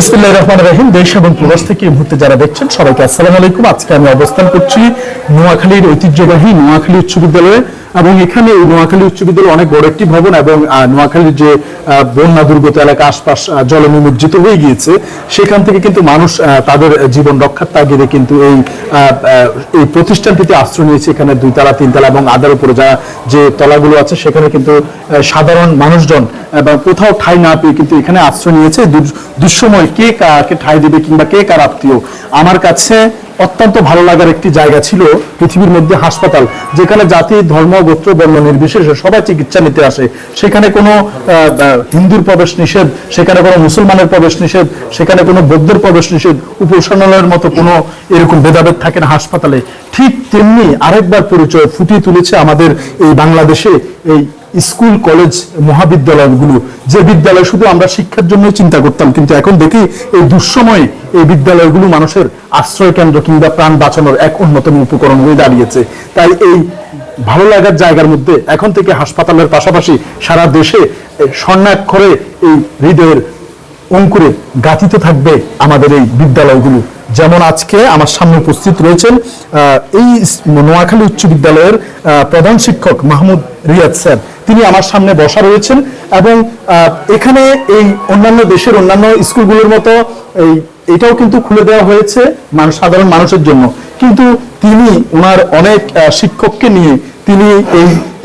বিসমিল্লাহির রহমান রহিম। দেশ এবং প্রবাস থেকে এই মুহূর্তে যারা দেখছেন, সবাইকে আসসালামু আলাইকুম। আজকে আমি অবস্থান করছি নোয়াখালীর ঐতিহ্যবাহী নোয়াখালী উচ্চ বিদ্যালয়ে। এবং এখানে নোয়াখালী উচ্চ বিদ্যালয় অনেক বড় একটি ভবন এবং নোয়াখালীর যে বন্যা দুর্গত এলাকা আশপাশ জলে নিমজ্জিত হয়ে গিয়েছে, সেখান থেকে কিন্তু মানুষ তাদের জীবন রক্ষার তাগিদে কিন্তু এই এই প্রতিষ্ঠানটিতে আশ্রয় নিয়েছে। এখানে দুই তালা তিন তালা এবং আদার উপরে যা, যে তলাগুলো আছে, সেখানে কিন্তু সাধারণ মানুষজন এবং কোথাও ঠাই না পেয়ে কিন্তু এখানে আশ্রয় নিয়েছে। দুঃসময় কে কাকে ঠাই দেবে কিংবা কে কার আত্মীয়? আমার কাছে অত্যন্ত ভালো লাগার একটি জায়গা ছিল পৃথিবীর মধ্যে হাসপাতাল, যেখানে জাতি, ধর্ম, গোত্র, বর্ণ নির্বিশেষে সবাই চিকিৎসা নিতে আসে। সেখানে কোনো হিন্দুর প্রবেশ নিষেধ, সেখানে কোনো মুসলমানের প্রবেশ নিষেধ, সেখানে কোনো বৌদ্ধের প্রবেশ নিষেধ, উপাসনালয়ের মতো কোনো এরকম ভেদাভেদ থাকে না হাসপাতালে। ঠিক তেমনি আরেকবার পরিচয় ফুটিয়ে তুলেছে আমাদের এই বাংলাদেশে এই স্কুল, কলেজ, মহাবিদ্যালয়গুলো, যে বিদ্যালয় শুধু আমরা শিক্ষার জন্য চিন্তা করতাম, কিন্তু এখন দেখি এই দুঃসময়ে এই বিদ্যালয়গুলো মানুষের আশ্রয় কেন্দ্র কিংবা প্রাণ বাঁচানোর এক অন্যতম উপকরণ হয়ে দাঁড়িয়েছে। তাই এই ভালো লাগার জায়গার মধ্যে এখন থেকে হাসপাতালের পাশাপাশি সারা দেশে স্বর্ণাক্ষরে এই হৃদয়ের অঙ্কুরে গাঁথিত থাকবে আমাদের এই বিদ্যালয়গুলো। যেমন আজকে আমার সামনে উপস্থিত রয়েছেন এই নোয়াখালী উচ্চ বিদ্যালয়ের প্রধান শিক্ষক মাহমুদ রিয়াদ স্যার। তিনি আমার সামনে বসা রয়েছেন এবং এখানে এই অন্যান্য দেশের অন্যান্য স্কুলগুলোর মতো এই, এটাও কিন্তু খুলে দেওয়া হয়েছে মানুষ, সাধারণ মানুষের জন্য। কিন্তু তিনি ওনার অনেক শিক্ষককে নিয়ে তিনি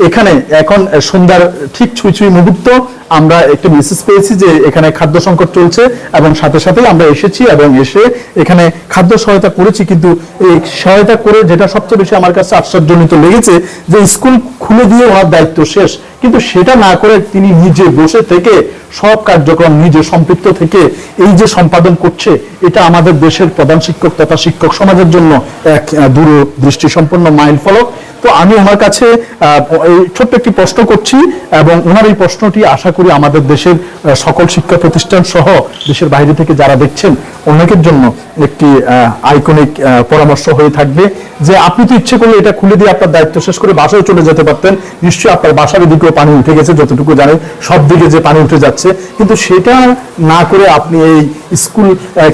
এখানে এখন সন্ধ্যার ঠিক ছুঁই ছুঁই মুহূর্ত আমরা একটা মেসেজ পেয়েছি যে এখানে খাদ্য সংকট চলছে এবং সাথে সাথেই আমরা এসেছি এবং এসে এখানে খাদ্য সহায়তা করেছি। কিন্তু এই সহায়তা করে যেটা সবচেয়ে বেশি আমার কাছে আশ্চর্যজনিত লেগেছে যে স্কুল খুলে দিয়ে ওনার দায়িত্ব শেষ। কিন্তু সেটা না করে তিনি নিজে বসে থেকে সব কার্যক্রম নিজে সম্পৃক্ত থেকে এই যে সম্পাদন করছে, এটা আমাদের দেশের প্রধান শিক্ষক তথা শিক্ষক সমাজের জন্য এক দূর দূরদৃষ্টি সম্পন্ন মাইল ফলক তো আমি ওনার কাছে ছোট্ট একটি প্রশ্ন করছি এবং ওনার এই প্রশ্নটি আশা করি আমাদের দেশের সকল শিক্ষা প্রতিষ্ঠান সহ দেশের বাইরে থেকে যারা দেখছেন অনেকের জন্য একটি আইকনিক পরামর্শ হয়ে থাকবে যে আপনি তো ইচ্ছে করলে এটা খুলে দিয়ে আপনার দায়িত্ব শেষ করে বাসায় চলে যেতে পারতেন। নিশ্চয়ই আপনার বাসার দিকেও পানি উঠে গেছে, যতটুকু জানেন, সব দিকে যে পানি উঠে যাচ্ছে। কিন্তু সেটা না করে আপনি এই স্কুল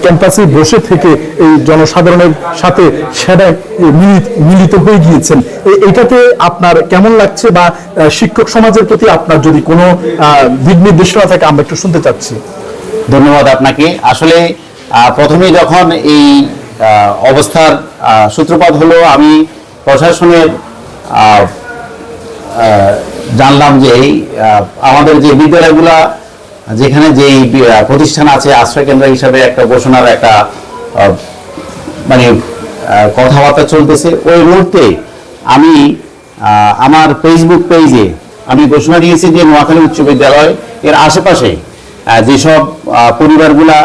ক্যাম্পাসে বসে থেকে এই জনসাধারণের সাথে সেটা মিলিত হয়ে গিয়েছেন। এটাতে আপনার কেমন লাগছে বা শিক্ষক সমাজের প্রতি আপনার যদি কোনো দিক নির্দেশনা থাকে, আমরা একটু শুনতে চাচ্ছি। ধন্যবাদ আপনাকে। আসলে প্রথমে যখন এই অবস্থার সূত্রপাত হলো আমি প্রশাসনের জানলাম যে এই, আমাদের যে বিদ্যালয়গুলা যেখানে যে প্রতিষ্ঠান আছে আশ্রয় কেন্দ্র হিসাবে একটা ঘোষণার একটা মানে কথাবার্তা চলতেছে ওই মুহূর্তে আমি আমার ফেসবুক পেজে আমি ঘোষণা দিয়েছি যে নোয়াখালী উচ্চ বিদ্যালয় এর আশেপাশে যেসব পরিবারগুলা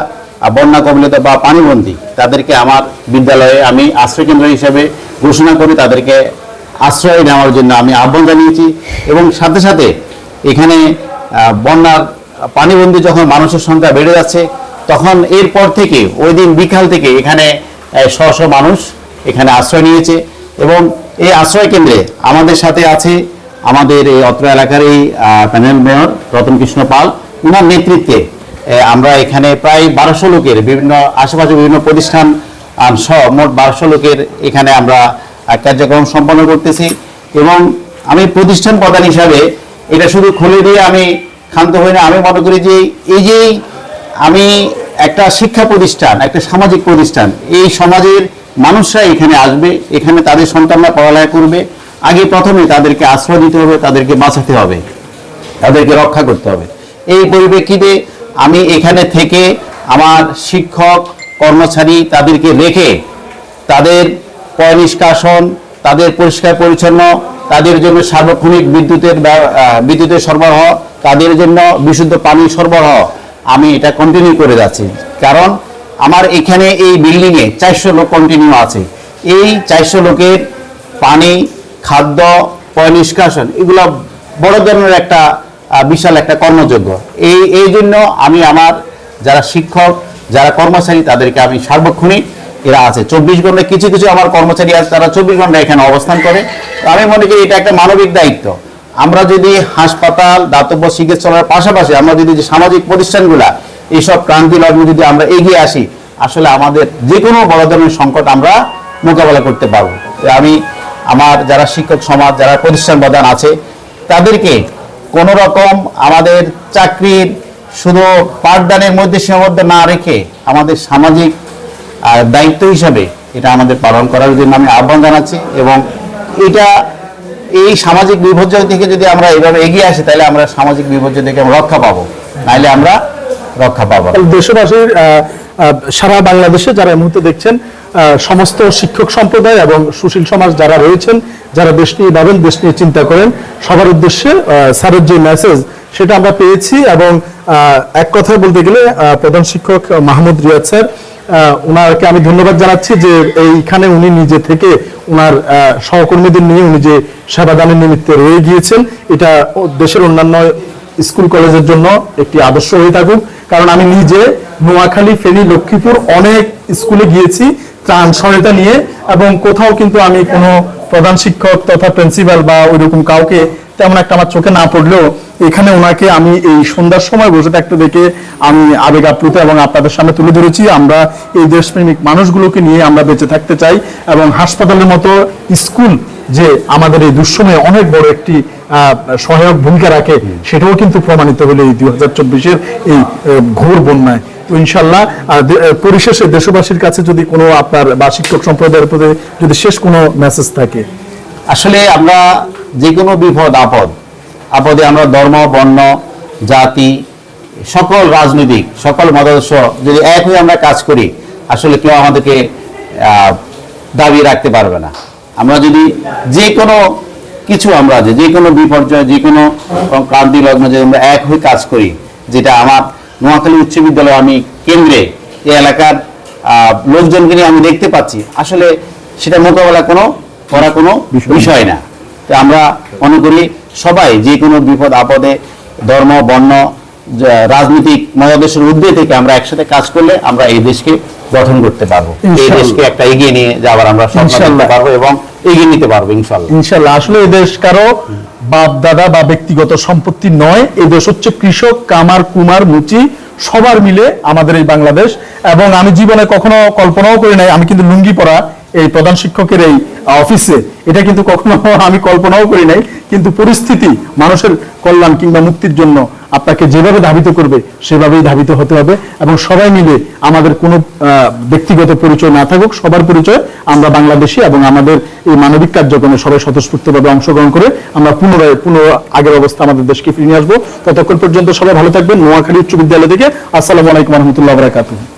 বন্যা কবলিত বা পানিবন্দী, তাদেরকে আমার বিদ্যালয়ে আমি আশ্রয় কেন্দ্র হিসেবে ঘোষণা করি তাদেরকে আশ্রয় নেওয়ার জন্য আমি আহ্বান জানিয়েছি এবং সাথে সাথে এখানে বন্যার পানিবন্দী যখন মানুষের সংখ্যা বেড়ে যাচ্ছে, তখন এরপর থেকে, ওই দিন বিকাল থেকে এখানে শ শ মানুষ এখানে আশ্রয় নিয়েছে এবং এই আশ্রয় কেন্দ্রে আমাদের সাথে আছে আমাদের এই অত্র এলাকার এই প্যানেল মেয়র রতন কৃষ্ণ পাল। ওনার নেতৃত্বে আমরা এখানে প্রায় বারোশো লোকের বিভিন্ন আশেপাশে বিভিন্ন প্রতিষ্ঠান সহ মোট বারোশো লোকের এখানে আমরা কার্যক্রম সম্পন্ন করতেছি এবং আমি প্রতিষ্ঠান প্রধান হিসাবে এটা শুধু খুলে দিয়ে আমি ক্ষান্ত হই না, আমি মনে করি যে এই যে আমি একটা শিক্ষা প্রতিষ্ঠান, একটা সামাজিক প্রতিষ্ঠান, এই সমাজের মানুষরা এখানে আসবে, এখানে তাদের সন্তানরা পড়ালেখা করবে, আগে প্রথমে তাদেরকে আশ্রয় দিতে হবে, তাদেরকে বাঁচাতে হবে, তাদেরকে রক্ষা করতে হবে। এই পরিপ্রেক্ষিতে আমি এখানে থেকে আমার শিক্ষক, কর্মচারী তাদেরকে রেখে তাদের পয় নিষ্কাশন, তাদের পরিষ্কার পরিচ্ছন্ন, তাদের জন্য সার্বক্ষণিক বিদ্যুতের বিদ্যুতের সরবরাহ, তাদের জন্য বিশুদ্ধ পানি সরবরাহ আমি এটা কন্টিনিউ করে যাচ্ছি। কারণ আমার এখানে এই বিল্ডিংয়ে চারশো লোক কন্টিনিউ আছে। এই চারশো লোকের পানি, খাদ্য, পয় নিষ্কাশন, এগুলো বড় ধরনের একটা বিশাল একটা কর্মযোগ্য। এই এই জন্য আমি আমার যারা শিক্ষক, যারা কর্মচারী, তাদেরকে আমি সার্বক্ষণিক এরা আছে। চব্বিশ ঘন্টায় কিছু কিছু আমার কর্মচারী আছে, তারা চব্বিশ ঘণ্টা এখানে অবস্থান করে। আমি মনে করি এটা একটা মানবিক দায়িত্ব। আমরা যদি হাসপাতাল, দাতব্য চিকিৎসালয়ের পাশাপাশি আমরা যদি যে সামাজিক প্রতিষ্ঠানগুলা এইসব ক্রান্তি লগ্নে যদি আমরা এগিয়ে আসি, আসলে আমাদের যে কোনো বড় ধরনের সংকট আমরা মোকাবেলা করতে পারব। আমি আমার যারা শিক্ষক সমাজ, যারা প্রতিষ্ঠান প্রধান আছে, তাদেরকে কোনো রকম আমাদের চাকরির শুধু পাঠদানের মধ্যে সীমাবদ্ধ না রেখে আমাদের সামাজিক দায়িত্ব হিসাবে এটা আমাদের পালন করার জন্য আমি আহ্বান জানাচ্ছি এবং এটা এই সামাজিক বিপর্যয় থেকে যদি আমরা এভাবে এগিয়ে আসি, তাহলে আমরা সামাজিক বিপর্যয় থেকে রক্ষা পাবো নাহলে আমরা রক্ষা পাবো। দেশবাসীর সারা বাংলাদেশে যারা এই মুহূর্তে দেখছেন সমস্ত শিক্ষক সম্প্রদায় এবং সুশীল সমাজ যারা রয়েছেন, যারা দেশ নিয়ে ভাবেন, দেশ নিয়ে চিন্তা করেন, সবার উদ্দেশ্যে স্যারের যে মেসেজ সেটা আমরা পেয়েছি এবং এক কথায় বলতে গেলে প্রধান শিক্ষক মাহমুদ রিয়াদ স্যার ওনাকে আমি ধন্যবাদ জানাচ্ছি যে এইখানে উনি নিজে থেকে ওনার সহকর্মীদের নিয়ে উনি যে সেবাদানের নিমিত্তে রয়ে গিয়েছেন। এটা দেশের অন্যান্য স্কুল কলেজের জন্য একটি আদর্শ হয়ে থাকুক। কারণ আমি নিজে নোয়াখালী, ফেনী, লক্ষ্মীপুর অনেক স্কুলে গিয়েছি ত্রাণ সহায়তা নিয়ে এবং কোথাও কিন্তু আমি কোনো প্রধান শিক্ষক তথা প্রিন্সিপাল বা ওইরকম কাউকে তেমন একটা আমার চোখে না পড়লেও এখানে ওনাকে আমি এই সন্ধ্যার সময় বসে থাকতে দেখে আমি আবেগ আপ্লুত এবং আপনাদের সামনে তুলে ধরেছি। আমরা এই দেশপ্রেমিক মানুষগুলোকে নিয়ে আমরা বেঁচে থাকতে চাই এবং হাসপাতালের মতো স্কুল যে আমাদের এই দুঃসময়ে অনেক বড় একটি সহায়ক ভূমিকা রাখে, সেটাও কিন্তু প্রমাণিত হলো এই দুই হাজার চব্বিশের এই ঘোর বন্যায়। তো ইনশাল্লাহ পরিশেষে দেশবাসীর কাছে যদি কোনো আপনার বা শিক্ষক সম্প্রদায়ের প্রতি যদি শেষ কোনো মেসেজ থাকে। আসলে আমরা যে কোনো বিপদ, আপদ আপদে আমরা ধর্ম বর্ণ জাতি সকল রাজনৈতিক সকল মতাদর্শ যদি এক হয়ে আমরা কাজ করি আসলে কেউ আমাদেরকে দাবি রাখতে পারবে না। আমরা যদি যে কোনো কিছু আমরা যে যে কোনো বিপর্যয় যে কোনো ক্রান্তি লগ্ন যদি আমরা এক হয়ে কাজ করি যেটা আমার নোয়াখালী উচ্চ বিদ্যালয় আমি কেন্দ্রে এই এলাকার লোকজনকে নিয়ে আমি দেখতে পাচ্ছি আসলে সেটা মোকাবেলা কোনো করা কোনো বিষয় না। তো আমরা মনে করি সবাই যে কোনো বিপদ আপদে ধর্ম বর্ণ রাজনৈতিক মতাদর্শের ঊর্ধ্বে থেকে আমরা একসাথে কাজ করলে আমরা এই দেশকে গঠন করতে পারব। এই দেশকে একটা এগিয়ে নিয়ে যাওয়ার আমরা স্বপ্ন পারব এবং এগিয়ে নিতে পারব ইনশাল্লাহ। ইনশাল্লাহ। আসলে এই দেশ কারও বাপ দাদা বা ব্যক্তিগত সম্পত্তি নয়। এই দেশ হচ্ছে কৃষক কামার কুমার মুচি সবার মিলে আমাদের এই বাংলাদেশ। এবং আমি জীবনে কখনো কল্পনাও করি নাই আমি কিন্তু লুঙ্গি পরা এই প্রধান শিক্ষকের এই অফিসে এটা কিন্তু কখনো আমি কল্পনাও করি নাই, কিন্তু পরিস্থিতি মানুষের কল্যাণ কিংবা মুক্তির জন্য আপনাকে যেভাবে ধাবিত করবে, সেভাবেই ধাবিত হতে হবে এবং সবাই মিলে আমাদের কোনো ব্যক্তিগত পরিচয় না থাকুক, সবার পরিচয় আমরা বাংলাদেশি এবং আমাদের এই মানবিক কার্যক্রমে সবাই স্বতঃস্ফূর্তভাবে অংশগ্রহণ করে আমরা পুনরায় পুনঃ আগের অবস্থা আমাদের দেশকে ফিরিয়ে আসব। ততক্ষণ পর্যন্ত সবাই ভালো থাকবেন। নোয়াখালী উচ্চ বিদ্যালয় থেকে আসসালামু আলাইকুম রহমতুল্লাহ বারাকাতুহ।